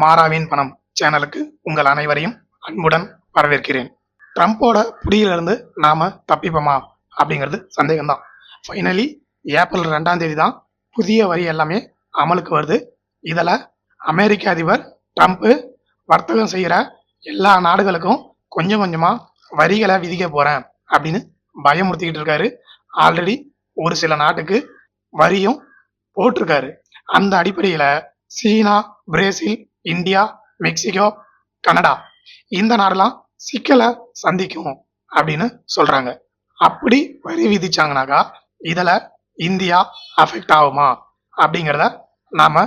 மாறாவின் பணம் சேனலுக்கு உங்கள் அனைவரையும் அன்புடன் வரவேற்கிறேன். ட்ரம்ப்போட புடியிலிருந்து நாம தப்பிப்போமா? அப்படிங்கிறது சந்தேகம்தான். ஃபைனலி ஏப்ரல் ரெண்டாம் தேதி தான் புதிய வரி எல்லாமே அமலுக்கு வருது. இதில் அமெரிக்க அதிபர் ட்ரம்ப்பு வர்த்தகம் செய்கிற எல்லா நாடுகளுக்கும் கொஞ்சம் கொஞ்சமாக வரிகளை விதிக்க போகிறேன் அப்படின்னு பயமுறுத்திக்கிட்டு இருக்காரு. ஆல்ரெடி ஒரு சில நாட்டுக்கு வரியும் போட்டிருக்காரு. அந்த அடிப்படையில் China Brazil India Mexico Canada இந்த நாடெல்லாம் சிக்கலை சந்திக்கும் அப்படின்னு சொல்றாங்க. அப்படி வரி விதிச்சாங்கனாக்கா இதில் இந்தியா அஃபெக்ட் ஆகுமா அப்படிங்கிறத நாம்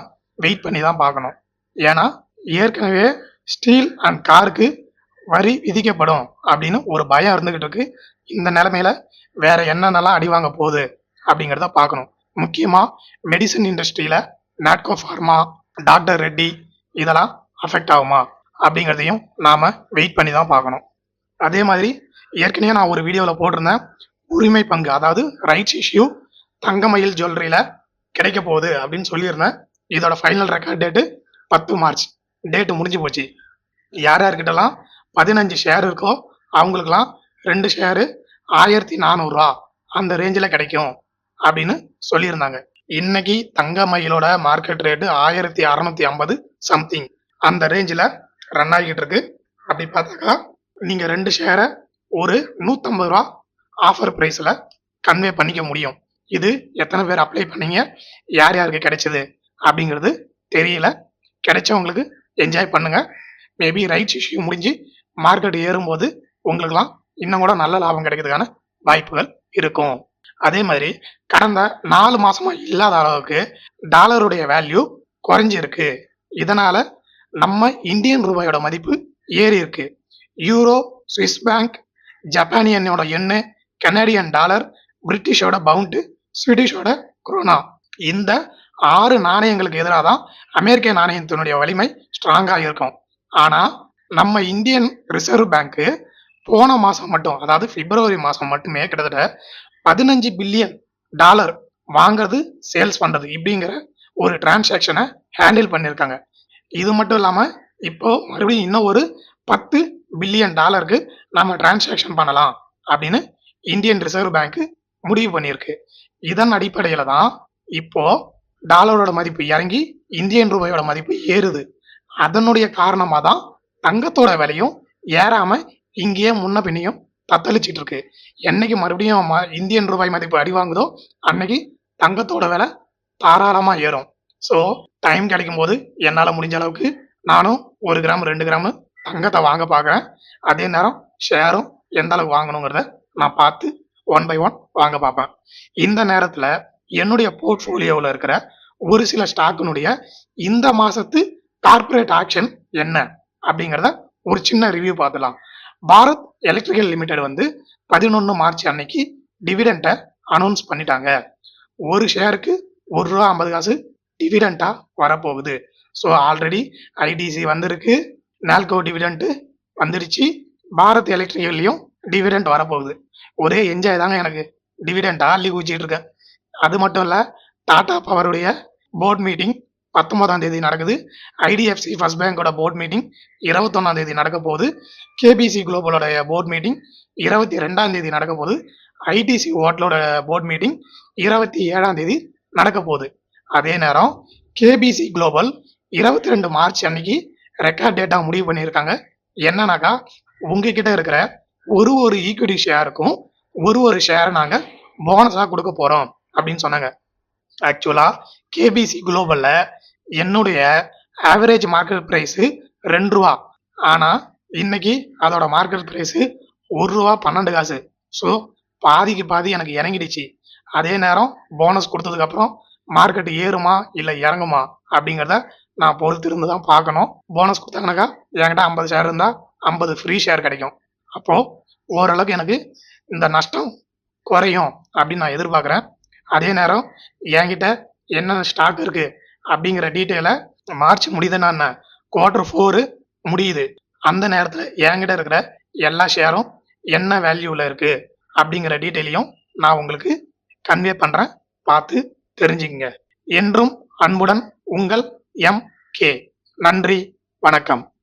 வெயிட் பண்ணி தான் பார்க்கணும். ஏன்னா ஏற்கனவே ஸ்டீல் அண்ட் காருக்கு வரி விதிக்கப்படும் அப்படின்னு ஒரு பயம் இருந்துகிட்டு இருக்கு. இந்த நிலைமையில வேற என்னென்னலாம் அடி வாங்க போகுது அப்படிங்கிறத பார்க்கணும். முக்கியமாக மெடிசன் இண்டஸ்ட்ரியில நாட்கோ ஃபார்மா டாக்டர் ரெட்டி இதெல்லாம் அஃபெக்ட் ஆகுமா அப்படிங்கிறதையும் நாம் வெயிட் பண்ணி தான் பார்க்கணும். அதே மாதிரி ஏற்கனவே நான் ஒரு வீடியோவில் போட்டிருந்தேன். உரிமை பங்கு அதாவது ரைட்ஸ் இஷ்யூ தங்கமயில் ஜுவல்லரியில் கிடைக்க போகுது அப்படின்னு சொல்லியிருந்தேன். இதோட ஃபைனல் ரெக்கார்ட் டேட்டு பத்து மார்ச். டேட்டு முடிஞ்சு போச்சு. யார் யார்கிட்டலாம் பதினஞ்சு ஷேர் இருக்கோ அவங்களுக்குலாம் ரெண்டு ஷேரு ஆயிரத்தி நானூறுரூவா அந்த ரேஞ்சில் கிடைக்கும் அப்படின்னு சொல்லியிருந்தாங்க. இன்னைக்கு தங்க மயிலோட மார்க்கெட் ரேட்டு ஆயிரத்தி அறநூத்தி ஐம்பது சம்திங் அந்த ரேஞ்சில் ரன் ஆகிட்டு இருக்கு. அப்படி பார்த்தாக்கா நீங்கள் ரெண்டு ஷேரை ஒரு நூற்றம்பது ரூபா ஆஃபர் ப்ரைஸில் கன்வே பண்ணிக்க முடியும். இது எத்தனை பேர் அப்ளை பண்ணீங்க? யார் யாருக்கு கிடைச்சது? அப்படிங்கிறது தெரியல. கிடைச்சவங்களுக்கு என்ஜாய் பண்ணுங்க. மேபி ரைட்ஸ் இஷ்யூ முடிஞ்சு மார்க்கெட் ஏறும்போது உங்களுக்குலாம் இன்னும் கூட நல்ல லாபம் கிடைக்கிறதுக்கான வாய்ப்புகள் இருக்கும். அதே மாதிரி கடந்த நாலு மாசமா இல்லாத அளவுக்கு டாலருடைய வேல்யூ குறைஞ்சிருக்கு. இதனால நம்ம இந்தியன் ரூபாயோட மதிப்பு ஏறி இருக்கு. யூரோ சுவிஸ் பேங்க் ஜப்பானியனோட எண்ணு கனடியன் டாலர் பிரிட்டிஷோட பவுண்டு ஸ்வீடிஷோட குரோனா இந்த ஆறு நாணயங்களுக்கு எதிராக தான் அமெரிக்க நாணயத்தினுடைய வலிமை ஸ்ட்ராங்காக இருக்கும். ஆனால் நம்ம இந்தியன் ரிசர்வ் பேங்க்கு போன மாதம் மட்டும் அதாவது பிப்ரவரி மாதம் மட்டுமே கிட்டத்தட்ட பதினஞ்சு பில்லியன் டாலர் வாங்குறது சேல்ஸ் பண்ணுறது இப்படிங்கிற ஒரு டிரான்சாக்ஷனை ஹேண்டில் பண்ணியிருக்காங்க. இது மட்டும் இல்லாமல் இப்போ மறுபடியும் இன்னும் ஒரு பத்து பில்லியன் டாலருக்கு நம்ம டிரான்சாக்ஷன் பண்ணலாம் அப்படின்னு இந்தியன் ரிசர்வ் பேங்க் முடிவு பண்ணியிருக்கு. இதன் அடிப்படையில் தான் இப்போ டாலரோட மதிப்பு இறங்கி இந்தியன் ரூபாயோட மதிப்பு ஏறுது. அதனுடைய காரணமாக தான் தங்கத்தோட விலையும் ஏறாமல் இங்கேயே முன்ன பின்னையும் தத்தளிச்சிட்டு இருக்கு என்னைக்கு மறுபடியும் ம- இந்தியன் ரூபாய் மதிப்பு அடி வாங்குதோ அன்னைக்கு தங்கத்தோட விலை தாராளமாக ஏறும். ஸோ டைம் கிடைக்கும் போது என்னால் முடிஞ்ச அளவுக்கு நானும் ஒரு கிராம் ரெண்டு கிராம் தங்கத்தை வாங்க பார்க்குறேன் அதே நேரம் ஷேரும் எந்த அளவுக்கு வாங்கணுங்கிறத நான் பார்த்து ஒன் பை ஒன் வாங்க பார்ப்பேன். இந்த நேரத்தில் என்னுடைய போர்ட்ஃபோலியோவில் இருக்கிற ஒரு சில ஸ்டாக்கினுடைய இந்த மாதத்து கார்ப்பரேட் ஆக்ஷன் என்ன அப்படிங்கிறத ஒரு சின்ன ரிவ்யூ பார்த்துலாம் பாரத் எலக்ட்ரிக்கல் லிமிடெட் வந்து பதினொன்று மார்ச் அன்னைக்கு டிவிடெண்ட்டை அனௌன்ஸ் பண்ணிட்டாங்க. ஒரு ஷேருக்கு ஒரு ரூபா ஐம்பது காசு டிவிடெண்ட்டாக வரப்போகுது. ஸோ ஆல்ரெடி ஐடிசி வந்திருக்கு. நால்கோ டிவிடெண்ட்டு வந்துருச்சு. பாரத் எலக்ட்ரிக்கல்லையும் டிவிடெண்ட் வரப்போகுது. ஒரே என்ஜாய் தாங்க எனக்கு டிவிடெண்டா அள்ளி குச்சிட்டு இருக்கேன். அது மட்டும் இல்லை டாடா பவருடைய போர்ட் மீட்டிங் பத்தொன்பதாம் தேதி நடக்குது. ஐடிஎஃப்சி ஃபர்ஸ்ட் பேங்கோட போர்ட் மீட்டிங் இருபத்தொன்னாம் தேதி நடக்க போகுது. கேபிசி குளோபலோடைய போர்ட் மீட்டிங் இருபத்தி ரெண்டாம் தேதி நடக்க போகுது. ஐடிசி ஹோட்டலோட போர்ட் மீட்டிங் இருபத்தி ஏழாம் தேதி நடக்க போகுது. அதே நேரம் கேபிசி குளோபல் இருபத்தி ரெண்டு மார்ச் அன்னைக்கு ரெக்கார்ட் டேட்டா முடிவு பண்ணியிருக்காங்க. என்னன்னாக்கா உங்ககிட்ட இருக்கிற ஒரு ஒரு ஈக்விட்டி ஷேருக்கும் ஒரு ஒரு ஷேரை நாங்கள் போனஸாக கொடுக்க போகிறோம் அப்படின்னு சொன்னாங்க. ஆக்சுவலாக கேபிசி குளோபலில் என்னுடைய ஆவரேஜ் மார்க்கெட் ப்ரைஸு ரெண்டு ரூபா. ஆனால் இன்னைக்கு அதோட மார்க்கெட் ப்ரைஸு ஒரு ரூபா பன்னெண்டு காசு. ஸோ பாதிக்கு பாதி எனக்கு இறங்கிடுச்சு. அதே நேரம் போனஸ் கொடுத்ததுக்கப்புறம் மார்க்கெட் ஏறுமா இல்லை இறங்குமா அப்படிங்கிறத நான் பொறுத்திருந்து தான் பார்க்கணும். போனஸ் கொடுத்தாங்கனாக்கா என்கிட்ட ஐம்பது ஷேர் இருந்தால் ஐம்பது ஃப்ரீ ஷேர் கிடைக்கும். அப்போது ஓரளவுக்கு எனக்கு இந்த நஷ்டம் குறையும் அப்படின்னு நான் எதிர்பார்க்குறேன். அதே நேரம் என்கிட்ட என்னென்ன ஸ்டாக் இருக்குது அப்படிங்கிற டீட்டெயிலை மார்ச் முடியுதுன்னா என்ன குவார்டர் ஃபோரு முடியுது. அந்த நேரத்தில் என்கிட்ட இருக்கிற எல்லா ஷேரும் என்ன வேல்யூவில் இருக்கு அப்படிங்கிற டீட்டெயிலையும் நான் உங்களுக்கு கன்வே பண்ணுறேன் பார்த்து தெரிஞ்சுக்கங்க. என்றும் அன்புடன் உங்கள் எம் கே நன்றி. வணக்கம்.